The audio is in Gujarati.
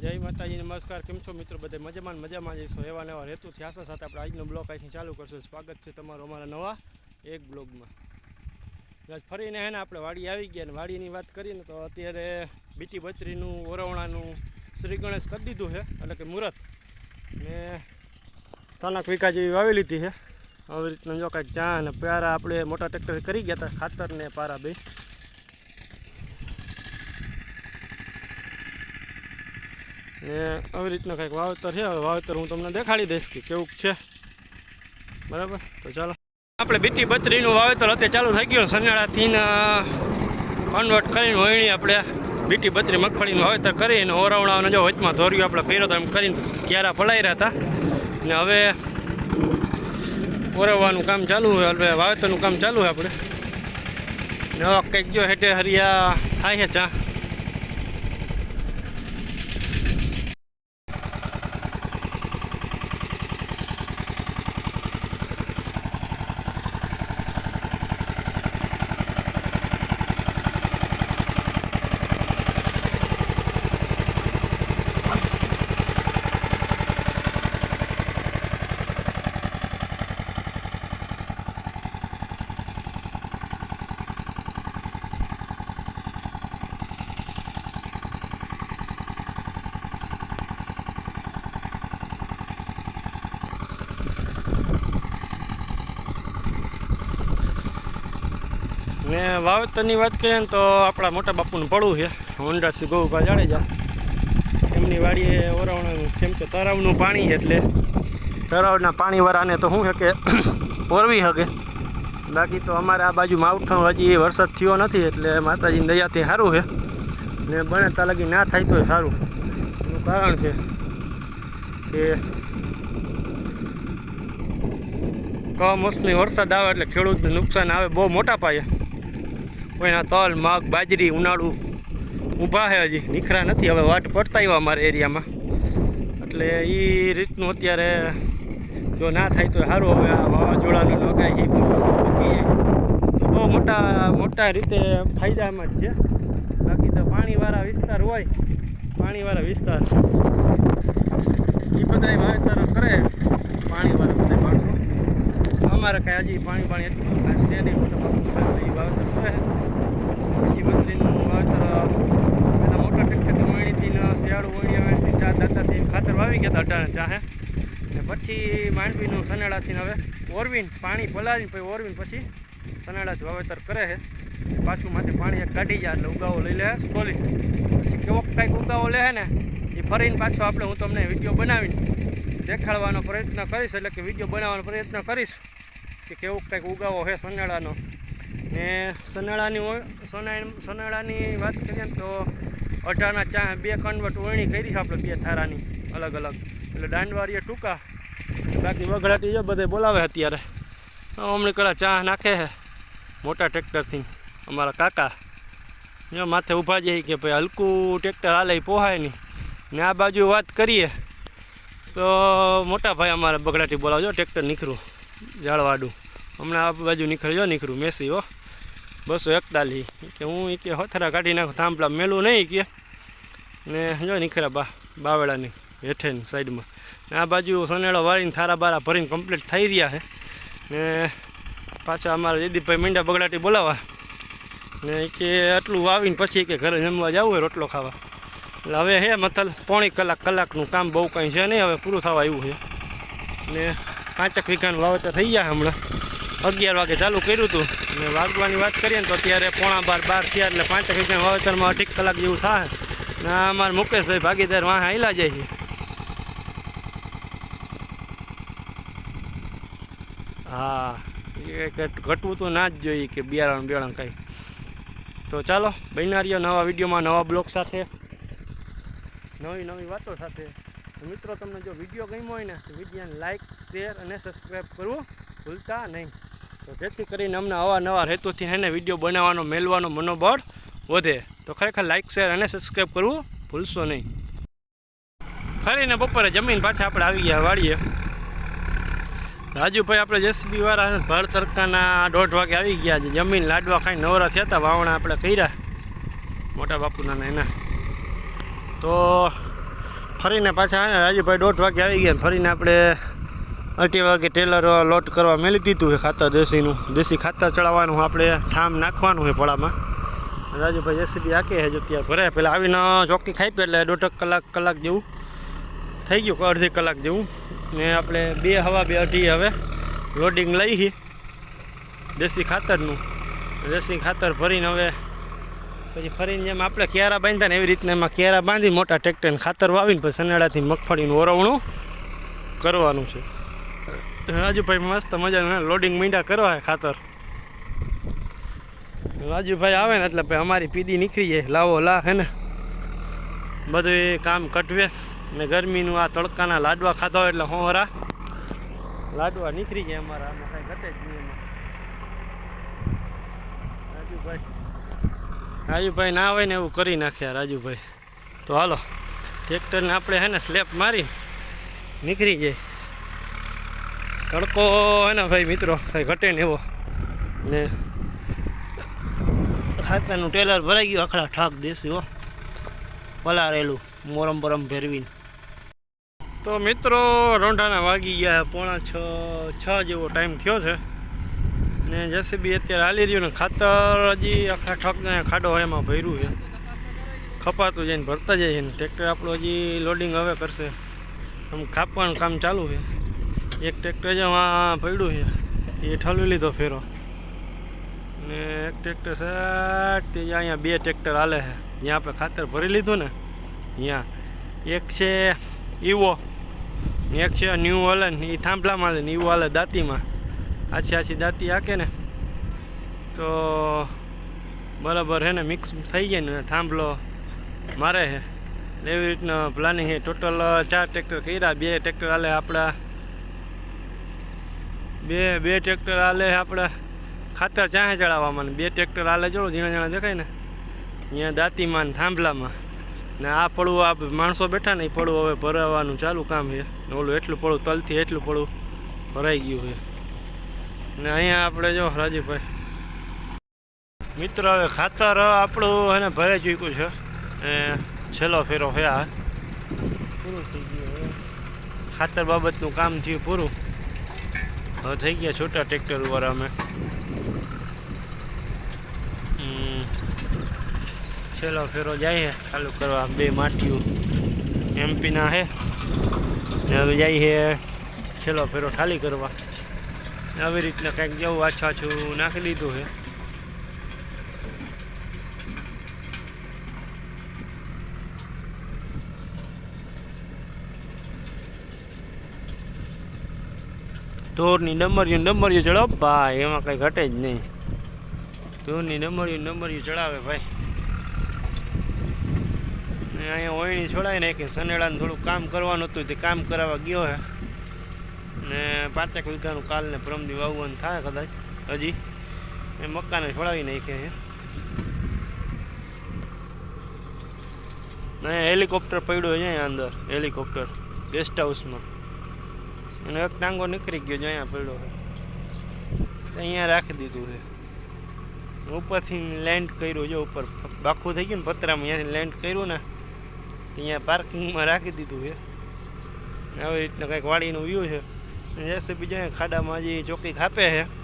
જય માતાજી, નમસ્કાર. કેમ છો મિત્રો? બધે મજામાં મજામાં જઈશું એવા નવા રહેતું આશા સાથે આપણે આજનો બ્લોગ અહીંથી ચાલુ કરશું. સ્વાગત છે તમારું અમારા નવા એક બ્લોગમાં. ફરીને હે ને આપણે વાડી આવી ગયા ને વાડીની વાત કરીને તો અત્યારે બીટી બત્રીનું, ઓરવણાનું, શ્રી ગણેશ કરી દીધું છે, એટલે કે મુહૂર્ત. ને તનક વિકા જેવી વાવી લીધી છે. આવી રીતના જો કાંઈક ચા અને પ્યારા આપણે મોટા ટ્રેક્ટર કરી ગયા હતા, ખાતર ને પારા બે. ને આવી રીતના કંઈક વાવેતર છે. વાવેતર હું તમને દેખાડી દઈશ કે કેવું છે. બરાબર? તો ચાલો. આપણે બીટી બત્રીનું વાવેતર અત્યારે ચાલુ થઈ ગયું. સન્યાળાથી કન્વર્ટ કરીને વણી આપણે બીટી બત્રી મગફળીનું વાવેતર કરીને ઓરવણાનો જો વચમાં ધોર્યું આપણે ફેરો તો એમ કરીને ક્યારા પલાઈ રહ્યા હતા. ને હવે ઓરવવાનું કામ ચાલુ હોય એટલે વાવેતરનું કામ ચાલુ આપણે. ને કંઈક જો હેઠે હરિયા થાય છે ચા ને વાવેતરની વાત કરીએ તો આપણા મોટા બાપુનું પડવું છે. હોન્ડાસી ગૌભા જાડેજા. એમની વાડીએ ઓરવણાનું કેમ કે તળાવનું પાણી છે એટલે તળાવના પાણીવાળાને તો શું છે કે ઓરવી શકે. બાકી તો અમારે આ બાજુ માવઠું હજી વરસાદ થયો નથી એટલે માતાજીની દયાથી સારું છે. ને બને તાલગી ના થાય તોય સારું. એનું કારણ છે કે કમોસમી વરસાદ આવે એટલે ખેડૂતને નુકસાન આવે, બહુ મોટા પાયે. કોઈના તલ, મગ, બાજરી, ઉનાળું ઊભા છે હજી. નીખરા નથી, હવે વાટ પડતા આવ્યા અમારા એરિયામાં. એટલે એ રીતનું અત્યારે જો ના થાય તો સારું હવે આ વાવાઝોડાનું નગાઈ એ તો બહુ મોટા મોટા રીતે ફાયદામાં જ છે. બાકી તો પાણીવાળા વિસ્તાર હોય, પાણીવાળા વિસ્તાર. એ બધા વાવેતર કરે, પાણીવાળા બધા માણસો અમારે કાંઈ હજી પાણી પાણી એટલું છે નહીં, મોટા એ વાવેતર કરે. બીજી બદલીનું વાવેતર પેલા મોટા શિયાળું વણી આવે ખાતર વાવી ગયા હતા ચાહે. ને પછી માંડવીનું સનેડાથી હવે ઓરવીને, પાણી પલાળીને પછી ઓરવીને પછી સનેડાથી વાવેતર કરે છે. પાછું માથે પાણી કાઢી જાય એટલે ઉગાવો લઈ લે, ખોલી. પછી કાંઈક ઉગાવો લે ને, એ ફરીને પાછો આપણે હું તમને વીડિયો બનાવીને દેખાડવાનો પ્રયત્ન કરીશ, એટલે કે વીડિયો બનાવવાનો પ્રયત્ન કરીશ કે કેવું કંઈક ઉગાવો છે સનેડાનો ને સનેડાની સોના સનેડાની વાત કરીએ ને તો અઢારના ચા બે કન્વર્ટ ઓળણી કરી છે આપણે બે થારાની, અલગ અલગ. એટલે દાંડવારીએ ટૂંકા. બાકી વઘડાટી જો બધે બોલાવે અત્યારે. હમણાં કદાચ ચા નાખે છે મોટા ટ્રેક્ટરથી અમારા કાકા. જો માથે ઊભા જઈએ કે ભાઈ હલકું ટ્રેક્ટર હાલે પોહાય નહીં. ને આ બાજુ વાત કરીએ. તો મોટા ભાઈ અમારે બગડાટી બોલાવજો ટ્રેક્ટર નીકળું જાળવાડું હમણાં આ બાજુ નીકળજો નીકળું મેસી હો. બસો એકતાલીસ. કે હું કે હથરા કાઢી નાખું, થાંભલા મેલું નહીં કે. ને જો નીકળ્યા બા, બાવળાની હેઠેની સાઈડમાં. ને આ બાજુ સનેડો વાળીને થારા બારા ભરીને કમ્પ્લીટ થઈ રહ્યા છે. ને પાછા અમારા જયદીપભાઈ મીંડા બગડાટી બોલાવા. ને કે આટલું વાવીને પછી કે ઘરે જમવા જવું હોય રોટલો ખાવા. એટલે હવે હે મતલબ પોણી કલાક કલાકનું કામ બહુ કંઈ છે નહીં, હવે પૂરું થવા આવ્યું છે. ને પાંચેક વીઘાનું વાવેતર થઈ ગયા હમણાં. અગિયાર વાગે ચાલુ કર્યું હતું. ને વાગવાની વાત કરીએ ને તો અત્યારે પોણા બાર બાર થયા એટલે પાંચેક વીઘાના વાવેતરમાં અઢીક કલાક જેવું થાય. ને અમારે મુકેશભાઈ ભાગીદાર વાહ હાઈલા જાય છે. હા, એ ઘટવું તો ના જ જોઈએ કે બિયારણ બિયારણ કંઈ. તો ચાલો, બન્યા નવા વિડીયોમાં નવા બ્લોગ સાથે. નવી નવી વાતો સાથે. મિત્રો, તમને જો વીડિયો ગમ્યો હોય ને તો વિડીયોને લાઇક શેર અને સબસ્ક્રાઈબ કરવું ભૂલતા નહીં. તો જેથી કરીને અમને આવા નવા હેતુથી એને વીડિયો બનાવવાનો મેળવાનો મનોબળ વધે. તો ખરેખર લાઇક શેર અને સબસ્ક્રાઈબ કરવું ભૂલશો નહીં. ફરીને બપોરે જમીન પાછા આપણે આવી ગયા વાળીએ રાજુભાઈ આપણે જેસીબી વાળા ભર તડકાના દોઢ વાગે આવી ગયા છે. જમીન લાડવા ખાઈ નવરા થયા હતા, વાવણા આપણે કર્યા. મોટા બાપુના એના. તો ફરીને પાછા રાજુભાઈ દોઢ વાગે આવી ગયા ફરીને આપણે અઢી વાગે ટેલર લોટ કરવા મેલી દીધું છે ખાતર દેશીનું. દેશી ખાતર ચડાવવાનું આપણે ઠામ નાખવાનું છે પડામાં રાજુભાઈ એસીબી આખી છે જો ત્યાં ભરાય. પહેલાં આવીને ચોકી ખાઈ પે એટલે દોઢક કલાક કલાક જેવું થઈ ગયું, અડધી કલાક જેવું. ને આપણે બે હવા, બે અઢી હવે લોડિંગ લઈ છીએ દેશી ખાતરનું. દેશી ખાતર ભરીને હવે પછી ફરીને જેમ આપણે કેરા બાંધતા ને એવી રીતના એમાં કેરા બાંધી, મોટા ટ્રેક્ટરને ખાતર વાવીને પછી સનેડાથી મગફળીનું ઓરવણું કરવાનું છે. રાજુભાઈ મસ્ત મજાનું લોડિંગ મીંડા કરવા ખાતર. રાજુભાઈ આવે ને એટલે ભાઈ અમારી પીદી નીકળી જાય, લાવો લા હે ને. બધું એ કામ કટવે. ને ગરમીનું આ તડકાના લાડવા ખાધા હોય એટલે હોરા લાડવા નીકળી જાય અમારા, આમાં કાંઈ ઘટે જ નહીં રાજુભાઈ. રાજુભાઈ ના આવે ને એવું કરી નાખ્યા રાજુભાઈ. તો હાલો, ટ્રેક્ટરને આપણે હે ને સ્લેપ મારી નીકળી જાય. તડકો એના ભાઈ મિત્રો કંઈ ઘટે ને એવો. ને ખાતરનું ટેલર ભરાઈ ગયું, આખડા ઠાક દેશી હો. પલારેલું મોરમ બરમ ભેરવીને. તો મિત્રો, રોંઢાના વાગી ગયા, પોણા છ છ જેવો ટાઈમ થયો છે. ને જેસીબી અત્યારે હાલી રહ્યું ને ખાતર હજી આખા ઠકને ખાડો એમાં ભર્યું છે. ખપાતું જઈને ભરતા જાય છે ને. ટ્રેક્ટર આપણું હજી લોડિંગ હવે કરશે. આમ કાપવાનું કામ ચાલુ છે. એક ટ્રેક્ટર જ આમાં પડ્યું છે. એ ઠલવી લીધો ફેરો. ને એક ટ્રેક્ટર છે, તે અહીંયા બે ટ્રેક્ટર હાલે છે. જ્યાં આપણે ખાતર ભરી લીધું ને, ત્યાં. એક છે ઈવો, એક છે ન્યૂ હલન એ થાંભલામાં હાલે ને, ઈવો હાલે દાંતીમાં. આછી આછી દાંતી હાકે ને, તો બરાબર હે ને, મિક્સ થઈ જાય ને, થાંભલો મારે છે. એવી રીતના પ્લાનિંગ છે. ટોટલ ચાર ટ્રેક્ટર કર્યા, બે ટ્રેક્ટર હાલે આપણા. બે બે ટ્રેક્ટર હાલે આપણે ખાતર ચાહે ચડાવવામાં બે ટ્રેક્ટર હાલે જોડો ઝીણા ઝીણા દેખાય ને? અહીંયા દાંતીમાં ને થાંભલામાં. ને આ પડવું, આ માણસો બેઠા ને એ પડવું હવે ભરાવાનું ચાલુ કામ છે. ને ઓલું એટલું પડવું, તલથી એટલું પડવું ભરાઈ ગયું છે. ને અહીંયા આપણે જો, રાજીભાઈ. મિત્ર, હવે ખાતર આપણું એને ભરાઈ ચૂક્યું છે. એ છેલ્લો ફેરો થયા. પૂરું થઈ ગયું ખાતર બાબતનું કામ થયું પૂરું. હવે થઈ ગયા છોટા ટ્રેક્ટર વાળા અમે. છેલ્લો ફેરો છે ચાલુ કરવા બે માટીઓ. એમપીના છે ને હવે જઈએ છેલ્લો ફેરો ખાલી કરવા. આવી રીતના કંઈક જવું આછું આછું નાખી દીધું છે ઢોરની ડમરિયું ડમરિયું ચડાવ. ભાઈ, એમાં કંઈ ઘટે જ નહીં. ઢોરની ડમરિયું ડમરિયું ચડાવે ભાઈ. ને અહીંયા ઓયણી છોડાવી એક સનેડાને થોડું કામ કરવાનું હતું તે કામ કરાવવા ગયો હે. ને પાંચેક વીઘાનું કાલને પ્રમદી વાવવાનું થાય કદાચ. હજી. એ મકાને છોડાવી નાખે છે ને હેલિકોપ્ટર પડ્યો છે અંદર. હેલિકોપ્ટર. ગેસ્ટ હાઉસમાં. એનો એક ટાંગો નીકળી ગયો છે. અહીંયા પડ્યો અહીંયા રાખી દીધું છે. ઉપરથી લેન્ડ કર્યું છે ઉપર બાખું થઈ ગયું ને પતરામાં, અહીંયાથી લેન્ડ કર્યું ને, અહીંયા પાર્કિંગમાં રાખી દીધું છે. આવી રીતના કંઈક વાડીનું વ્યૂ છે. જેસીબી જાય ખાડામાં હજી ચોકી ખાપે છે.